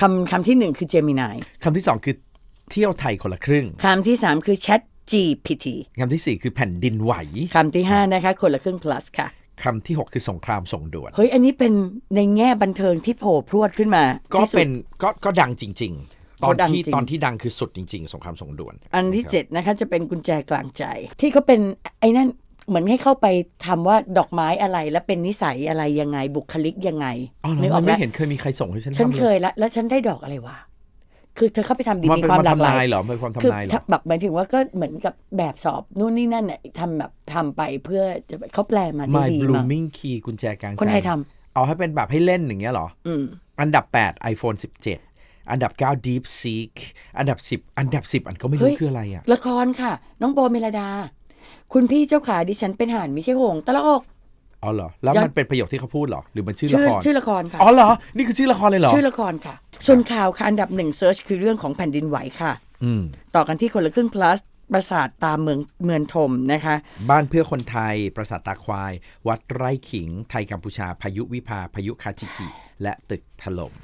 คำคำที่หนึ่งคือ Gemini คำที่สองคือเที่ยวไทยคนละครึ่ง คำที่สามคือ Chat GPT คำที่สี่คือแผ่นดินไหว คำที่ห้านะคะ คนละครึ่ง plus ค่ะ คำที่หกคือสงครามส่งด่วน เฮ้ย อันนี้เป็นในแง่บันเทิงที่โผล่พรวดขึ้นมาก็ที่สุด เป็นก็ก็ดังจริง ๆ ตอนก็ดังที่จริง ตอนที่ดังคือสุดจริง ๆ สงครามส่งด่วนอันที่ครับเจ็ดนะคะจะเป็นกุญแจกลางใจ ที่เขาเป็นไอ้นั่น เหมือนให้เข้าไปทำว่าดอกไม้อะไรและเป็นนิสัยอะไรยังไงบุคลิกยังไงอ๋อเหรนึอกออกไหมไม่เห็นเคยมีใครส่งให้ฉันฉันทำเคเลยยละแล้วฉันได้ดอกอะไรวะคือเธอเข้าไปทำดีมันมีเป็นความมันหลากหทำลาลายยเหรอเป็นความคือทำลายเหรอแบบหมายถึงว่าก็เหมือนกับแบบสอบนู่นนี่นั่นเนี่ยทำแบบทำไปเพื่อจะเขาแปลมาได้ My ดีมาก Blooming Key กุญแจกลางใจคนไทยทเอาให้เป็นแบบให้เล่นอย่างเงี้ยเหรออืมอันดับ 8 iPhone 17 อันดับ 9 Deep Seek อันดับ 10 อันดับ 10 อันก็ไม่เฮ้รู้ยคืออะไรอะละครค่ะ น้องโบเมลดา คุณพี่เจ้าขาดิฉันเป็นห่านไม่ใช่หงส์ตะละอก อ๋อเหรอ แล้วยังมันเป็นประโยคที่เขาพูดเหรอ หรือมันชื่อละชื่อคร ชื่อละครค่ะ อ๋อเหรอ นี่คือชื่อละครเลยเหรอ ชื่อละครค่ะ ส่วนข่าวค่ะอันดับหนึ่งเซิร์ชคือเรื่องของแผ่นดินไหวค่ะ อืม ต่อกันที่คนละครึ่ง plus ปราสาทตามเมืองเมืองทมนะคะ บ้านเพื่อคนไทย ปราสาทตาควาย วัดไร่ขิง ไทยกัมพูชา พายุวิภา พายุคาจิกิ และตึกถล่ม